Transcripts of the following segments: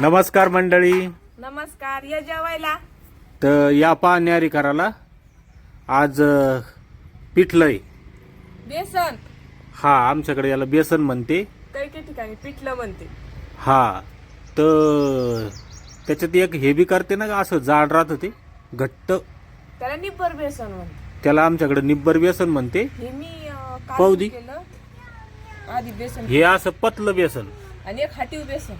नमस्कार मंडळी. नमस्कार या जेवायला. तर या पहा न्यारी करायला आज अ, पिठलंय बेसन. हा आमच्याकडे याला बेसन म्हणते. काही काही ठिकाणी पिठलं म्हणते. हा तर त्याच्यात एक हे बी करते ना असं जाड राहतं ते घट्ट. त्याला निब्बर बेसन म्हणते. त्याला आमच्याकडे निब्बर बेसन म्हणते. हे मी अं. केलं. आधी बेसन हे असं पतलं बेसन. आणि एक हाटीव बेसन.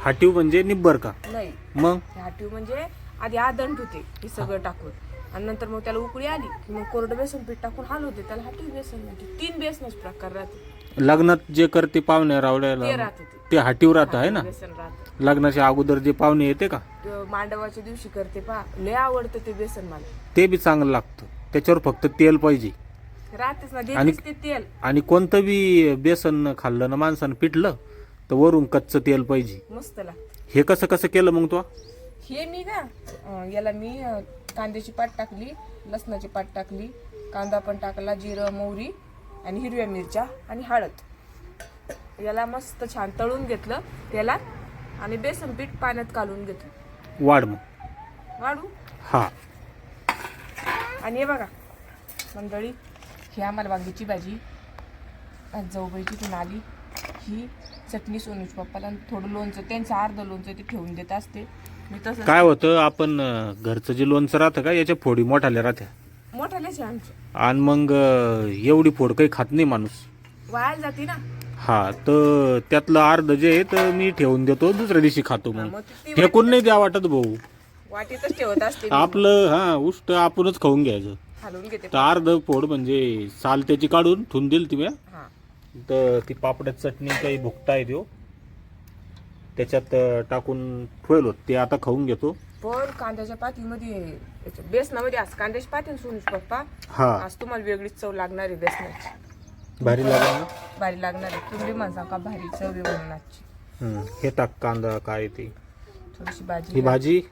हाटीव म्हणजे निब्बर का? नाही. मग? हाटीव म्हणजे आधी आदंड होते हे सगळं टाकून. आणि नंतर मग त्याला उकळी आली की मग कोरडं बेसन पीठ टाकून हलवते त्याला हाटीव बेसन म्हणते तीन बेसनच प्रकार राहते लग्नात जे करते पाहुणे रावड्याला ते ते हाटीव राहतं आहे ना? बेसन राहते. लग्नाच्या अगोदर जे पाहुणे येते का? मांडवाच्या दिवशी करते पा लय आवडतं ते बेसन मला. ते बी चांगलं लागतं. त्याच्यावर फक्त तेल पाहिजे. राहतेच ना आणि- देतेच ते तेल. आणि कोणतं बी बेसन खाल्लं ना माणसानं पिटलं तर वरून कच्चं तेल पाहिजे. मस्त लागते. हे कसं कसं केलं मग तो? हे मी का अं, याला मी अं, कांद्याची पात टाकली लसणाची पात टाकली कांदा पण टाकला जिरं मोहरी आणि हिरव्या मिरच्या आणि हळद. याला मस्त छान तळून घेतलं त्याला आणि बेसन पीठ पाण्यात कालून घेतलं. वाढ मग. वाढू? हा. आणि हे बघा मंडळी ही आम्हाला वांग्याची भाजी आज जाऊबाईची तिथून आली. ही चटणी सोनूच पप्पाला आणि थोडं लोणचं त्यांचं अर्ध लोणचं ते ठेवून देत असते. मी तसं काय होतं आपण अं, घरचं जे लोणचं राहतं का याच्या फोडी मोठाल्या राहत्या. मोठालेच आहे आमचं आणि मग अं, एवढी फोड काही खात नाही माणूस. वाया जाते ना. हा तर त्यातलं अर्ध जे आहे तर मी ठेवून देतो दुसऱ्या दिवशी खातो मग. मग ती फेकून नाही द्या वाटत भाऊ. वाटीतच ठेवत असते मी. आपलं हा उष्ट आपणच खाऊन घ्यायचं. हलवून घेते. तर अर्ध फोड म्हणजे साल त्याची काढून ठेवून दिली ती म्या. हा. तर ती पापड्यात चटणी काही भुकटा आहे त्यो. त्याच्यात टाकून ठेवल. होत ते आता खाऊन घेतो. पण कांद्याच्या पातीमध्ये बेसनामध्ये आज कांद्याची पाती सोनूच पप्पा? हा. आज तुम्हाला वेगळीच चव लागणार आहे बेसनाची. भारी लागेल ना? भारी लागणार आहे. तुम्ही म्हणसा का भारी चव आहे हे टाक कांदा काय ते? थोडीशी ही भाजी भाजी?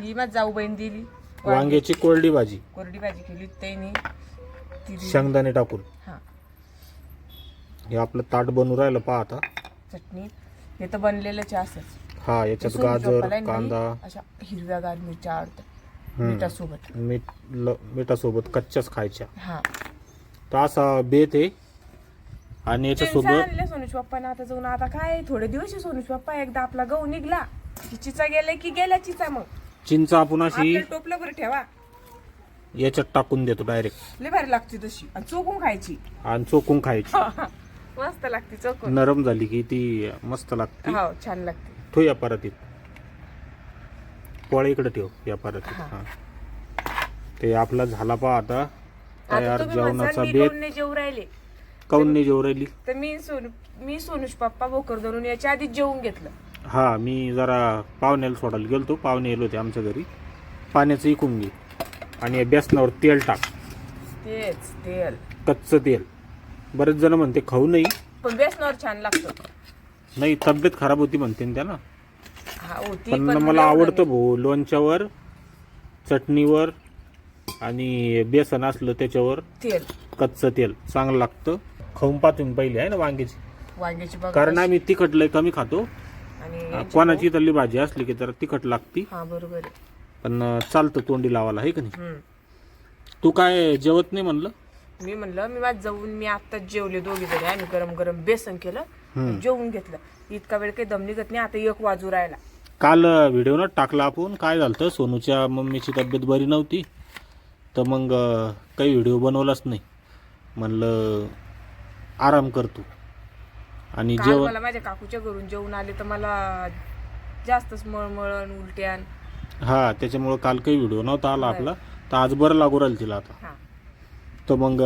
ही माझ जाऊ बहीण दिली. वांग्याची कोरडी भाजी. कोरडी भाजी केली त्यांनी ती. शेंगदाणे टाकून. हा. हे आपलं ताट बनवून राहिलं पहा आता. चटणी. हे तर बनलेलंच आहे. असंच हा याच्यात गाजर कांदा. अशा हिरव्यागार मिरच्या आवडतात हम्म. मिठासोबत. मीठ ल- मिठासोबत कच्च्याच खायच्या. हा. तर असा बेत आहे. आणि याच्यासोबत आणले सोनूच पप्पाने. आता जाऊन आता काय थोडे दिवस आहे सोनूच पप्पा. एकदा आपला गहू निघला. की चिचा गेला की गेला चिचा मग. चिंच आपण अशी टोपलं बरं ठेवा. याच्यात टाकून देतो डायरेक्ट लय भारी लागते तशी. आणि चोकून खायची. आणि चोकून खायची. मस्त लागते चोकून. नरम झाली की ती मस्त लागते. हो छान लागते. ठेव या परातीत. पोळा इकडे ठेव या परातीत हा. हा. ते आपला झाला पा आता. आता तयार तुम्ही म्हणसाल जेवणाचा मी बेत. कोण नाही जेवू राहिले? काऊन नाही जेवू राहिली? तर मी सोनू मी सोनूश पप्पा भोकर धरून याच्या आधीच जेवून घेतलं. हा मी जरा पाहुण्याला सोडायला गेलतो. पाहुणे येलो होते आमच्या घरी. पाण्याचं इकून घे. आणि या बेसनावर तेल टाक. तेच तेल. कच्चं तेल. बरेच जण म्हणते खाऊ नाही. पण बेसनावर छान लागतं. नाही तब्येत खराब होती म्हणते ना हा होती पण मला आवडतं भाऊ लोणच्यावर चटणीवर आणि बेसन असलं त्याच्यावर. तेल. कच्चं तेल चांगलं लागतं. खाऊन पाहतो पहिले आहे ना वांग्याची. वांग्याची बघा कारण आम्ही तिखट लय कमी खातो. आणि कोणाची इथली भाजी असली की जरा तिखट लागती. हा बरोबर आहे. पण अं, चालतं तोंडी लावायला आहे का नाही? हम्म. तू काय जेवत नाही म्हणलं? मी म्हणलं मी माझ जाऊन मी आत्ताच जेवले दोघी जणी. आणि गरम गरम बेसन केलं जेवून घेतलं. इतका वेळ काही दम निघत नाही आता एक वाजू राहिला. काल व्हिडिओ न टाकला आपण. काय झालं सोनूच्या मम्मीची तब्येत बरी नव्हती. तर मग काही व्हिडिओ बनवलाच नाही. म्हणलं आराम करतो आणि जेवण मला माझ्या काकूच्या घरून जेवून आले तर मला जास्तच मळमळण उलट्यान हा त्याच्यामुळं काल काही व्हिडिओ नव्हता आला आपला. तर आज बरं लागू राहील तिला आता. तर मग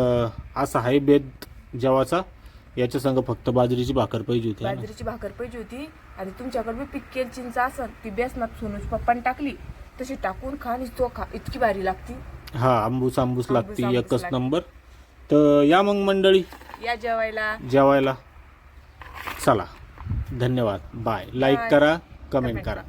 असा आहे बेद जेवाचा. याच्या संग फक्त बाजरीची भाकर पाहिजे होती है ना? बाजरीची भाकर पाहिजे होती. आणि तुमच्याकडे मी पिक्केल चिंच असत ती बेसनात सोनूच पप्पाने टाकली. तशी टाकून खा आणि तो खा. इतकी भारी लागती. हा आंबूस आंबूस लागते आंबूस एकच लागते. नंबर. तर या मग मंडळी. या जेवायला. जेवायला. चला. धन्यवाद. Bye like Bye. करा कमेंट Comment करा.